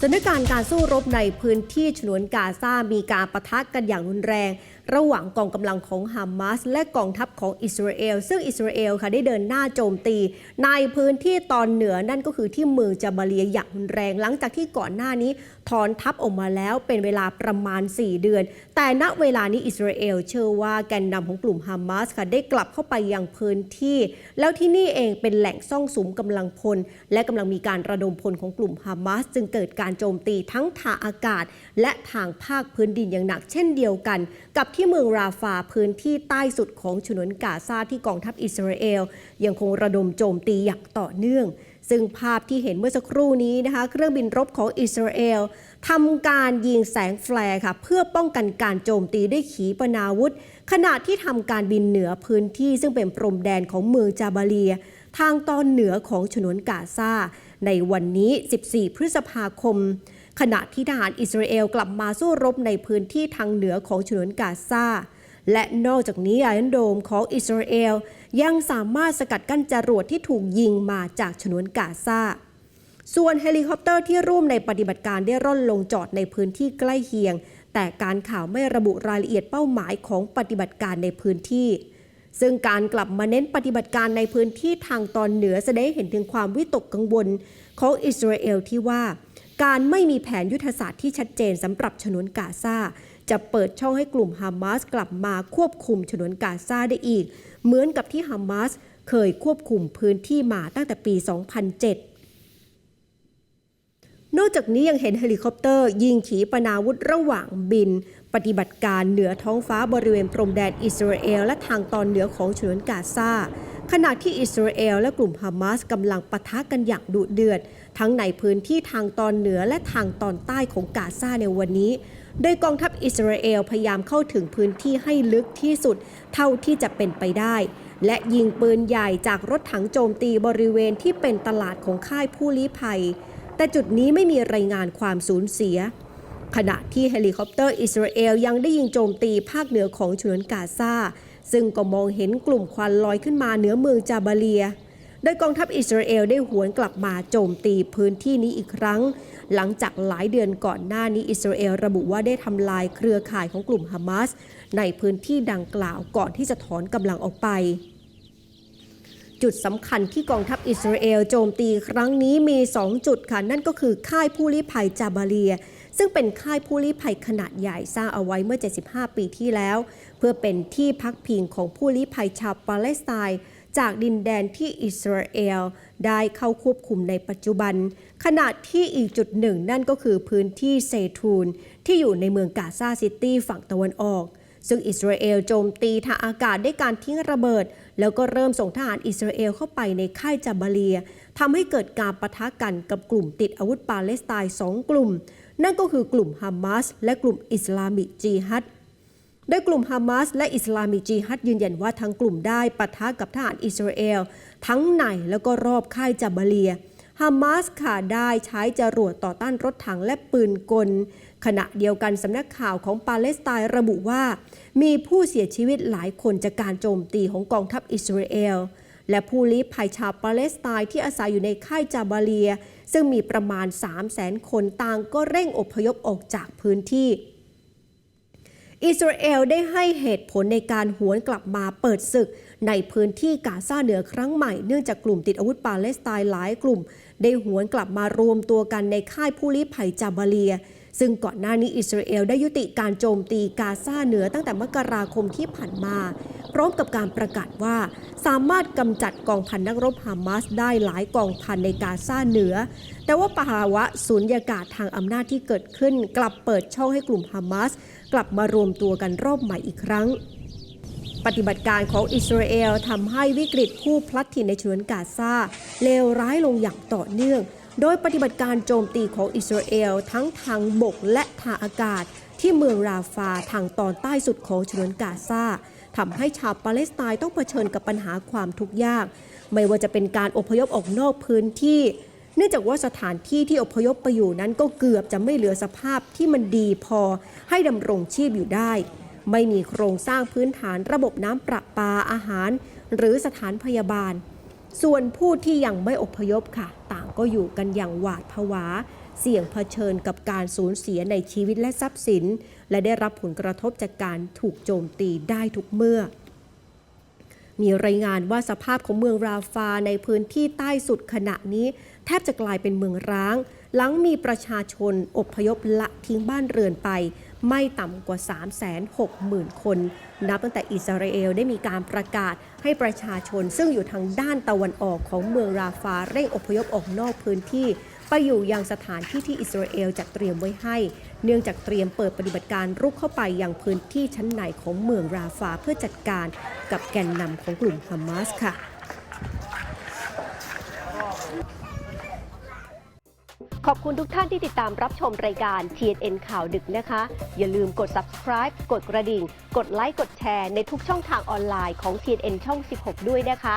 สถานการณ์การสู้รบในพื้นที่ฉนวนกาซามีการประทะกันอย่างรุนแรง ระหว่างกองกำลังของฮามาสและกองทัพของอิสราเอล ซึ่งอิสราเอลค่ะได้เดินหน้าโจมตีในพื้นที่ตอนเหนือนั่นก็คือที่เมืองจาบาเลียอย่างรุนแรง หลังจากที่ก่อนหน้านี้ถอนทัพออกมาแล้วเป็นเวลาประมาณ 4 เดือน แต่ณเวลานี้อิสราเอลเชื่อว่าแกนนำของกลุ่มฮามาสค่ะได้กลับเข้าไปยังพื้นที่ แล้วที่นี่เองเป็นแหล่งซ่องสุมกำลังพล และกำลังมีการระดมพลของกลุ่มฮามาสจึงเกิดการโจมตีทั้งทางอากาศ และทางภาคพื้นดินอย่างหนักเช่นเดียวกัน กับที่เมืองราฟาพื้นที่ใต้สุดของฉนวนกาซาที่กองทัพอิสราเอล ยังคงระดมโจมตีอย่างต่อเนื่อง ซึ่งภาพที่เห็นเมื่อสักครู่นี้นะคะ เครื่องบินรบของอิสราเอลทำการยิงแสงแฟลร์ค่ะ เพื่อป้องกันการโจมตีด้วยขีปนาวุธ ขณะที่ทำการบินเหนือพื้นที่ซึ่งเป็นพรมแดนของเมืองจาบาเลีย ทางตอนเหนือของฉนวนกาซาในวันนี้ 14 พฤษภาคม ขณะที่ทหารอิสราเอลกลับมาสู้รบในพื้นที่ทางเหนือของฉนวนกาซาและนอกจากนี้ไอรอนโดมของอิสราเอลยังสามารถสกัดกั้นจรวดที่ถูกยิงมาจากฉนวนกาซาส่วนเฮลิคอปเตอร์ที่ร่วมในปฏิบัติการได้ร่อนลงจอดในพื้นที่ใกล้เคียง แต่การข่าวไม่ระบุรายละเอียดเป้าหมายของปฏิบัติการในพื้นที่ ซึ่งการกลับมาเน้นปฏิบัติการในพื้นที่ทางตอนเหนือแสดงเห็นถึงความวิตกกังวลของอิสราเอลที่ว่า การไม่มีแผนยุทธศาสตร์ที่ชัดเจนสำหรับฉนวนกาซาจะเปิดช่องให้กลุ่มฮามาสกลับมาควบคุมฉนวนกาซาได้อีก เหมือนกับที่ฮามาสเคยควบคุมพื้นที่มาตั้งแต่ปี 2007นอกจากนี้ยังเห็นเฮลิคอปเตอร์ยิงขีปนาวุธระหว่างบิน ปฏิบัติการเหนือท้องฟ้าบริเวณพรมแดนอิสราเอล และทางตอนเหนือของฉนวนกาซา ขณะที่อิสราเอลและกลุ่มฮามาสกำลังปะทะกันอย่างดุเดือด ทั้งในพื้นที่ทางตอนเหนือและทางตอนใต้ของกาซาในวันนี้ โดยกองทัพอิสราเอลพยายามเข้าถึงพื้นที่ให้ลึกที่สุดเท่าที่จะเป็นไปได้ และยิงปืนใหญ่จากรถถังโจมตีบริเวณที่เป็นตลาดของค่ายผู้ลี้ภัย แต่จุดนี้ไม่มีรายงานความสูญเสีย ขณะที่เฮลิคอปเตอร์อิสราเอลยังได้ยิงโจมตีภาคเหนือของฉนวนกาซา ซึ่งก็มองเห็นกลุ่มควันลอยขึ้นมาเหนือเมืองจาบาเลีย โดยกองทัพอิสราเอลได้หวนกลับมาโจมตีพื้นที่นี้อีกครั้ง หลังจากหลายเดือนก่อนหน้านี้อิสราเอลระบุว่าได้ทำลายเครือข่ายของกลุ่มฮามาสในพื้นที่ดังกล่าวก่อนที่จะถอนกำลังออกไปจุดสำคัญที่กองทัพอิสราเอลโจมตีครั้งนี้มี 2 จุดค่ะ นั่นก็คือค่ายผู้ลี้ภัยจาบาเลีย ซึ่งเป็นค่ายผู้ลี้ภัยขนาดใหญ่สร้างเอาไว้เมื่อ 75 ปีที่แล้ว เพื่อเป็นที่พักพิงของผู้ลี้ภัยชาวปาเลสไตน์จากดินแดนที่อิสราเอลได้เข้าควบคุมในปัจจุบัน ขณะที่อีกจุดหนึ่งนั่นก็คือพื้นที่เซทูน ที่อยู่ในเมืองกาซาซิตี้ฝั่งตะวันออก ซึ่งอิสราเอลโจมตีทางอากาศด้วยการทิ้งระเบิด แล้วก็เริ่มส่งทหารอิสราเอลเข้าไปในค่ายจาบาเลียทำให้เกิดการปะทะกันกับกลุ่มติดอาวุธปาเลสไตน์สองกลุ่ม นั่นก็คือกลุ่มฮามาสและกลุ่มอิสลามิกจีฮัดโดยกลุ่มฮามาสและอิสลามิกจีฮัดยืนยันว่าทั้งกลุ่มได้ปะทะกับทหารอิสราเอล ทั้งในแล้วก็รอบค่ายจาบาเลียฮามาสค่ะได้ใช้จรวดต่อต้านรถถังและปืนกล ขณะเดียวกันสำนักข่าวของปาเลสไตน์ระบุว่า มีผู้เสียชีวิตหลายคนจากการโจมตีของกองทัพอิสราเอล และผู้ลี้ภัยชาวปาเลสไตน์ที่อาศัยอยู่ในค่ายจาบาเลีย ซึ่งมีประมาณ 3 0 0 0 0 0 คนต่างก็เร่งอพยพออกจากพื้นที่ อิสราเอลได้ให้เหตุผลในการหวนกลับมาเปิดศึก ในพื้นที่กาซาเหนือครั้งใหม่เนื่องจากกลุ่มติดอาวุธปาเลสไตน์หลายกลุ่ม ได้หวนกลับมารวมตัวกันในค่ายผู้ลี้ภัยจาบาเลียซึ่งก่อนหน้านี้อิสราเอลได้ยุติการโจมตีกาซาเหนือตั้งแต่มกราคมที่ผ่านมา ร้อมกับการประกาศว่า สามารถกำจัดกองพันนักรบฮามาสได้หลายกองพันในกาซาเหนือ แต่ว่าภาวะสูญญากาศทางอำนาจที่เกิดขึ้น กลับเปิดช่องให้กลุ่มฮามาสกลับมารวมตัวกันรอบใหม่อีกครั้งปฏิบัติการของอิสราเอลทำให้วิกฤตผู้พลัดถิ่นในฉนวนกาซาเลวร้ายลงอย่างต่อเนื่อง โดยปฏิบัติการโจมตีของอิสราเอลทั้งทางบกและทางอากาศ ที่เมืองราฟาทางตอนใต้สุดของฉนวนกาซา ทำให้ชาวปาเลสไตน์ต้องเผชิญกับปัญหาความทุกข์ยาก ไม่ว่าจะเป็นการอพยพออกนอกพื้นที่ เนื่องจากว่าสถานที่ที่อพยพไปอยู่นั้นก็เกือบจะไม่เหลือสภาพที่มันดีพอให้ดำรงชีพอยู่ได้ ไม่มีโครงสร้างพื้นฐานระบบน้ำประปาอาหาร หรือสถานพยาบาล ส่วนผู้ที่ยังไม่อพยพค่ะ ต่างก็อยู่กันอย่างหวาดผวา เสี่ยงเผชิญกับการสูญเสียในชีวิตและทรัพย์สิน และได้รับผลกระทบจากการถูกโจมตีได้ทุกเมื่อ มีรายงานว่าสภาพของเมืองราฟาในพื้นที่ใต้สุดขณะนี้ แทบจะกลายเป็นเมืองร้าง หลังมีประชาชนอพยพละทิ้งบ้านเรือนไป ไม่ต่ำกว่า 360,000 คน นับตั้งแต่อิสราเอลได้มีการประกาศให้ประชาชนซึ่งอยู่ทางด้านตะวันออกของเมืองราฟาเร่งอพยพออกนอกพื้นที่ ไปอยู่ยังสถานที่ที่อิสราเอลจัดเตรียมไว้ให้ เนื่องจากเตรียมเปิดปฏิบัติการรุกเข้าไปยังพื้นที่ชั้นในของเมืองราฟาเพื่อจัดการกับแกนนำของกลุ่มฮามาสค่ะขอบคุณทุกท่านที่ติดตามรับชมรายการ TNN ข่าวดึกนะคะ อย่าลืมกด subscribe กดกระดิ่ง กดไลค์ กดแชร์ในทุกช่องทางออนไลน์ของ TNN ช่อง 16 ด้วยนะคะ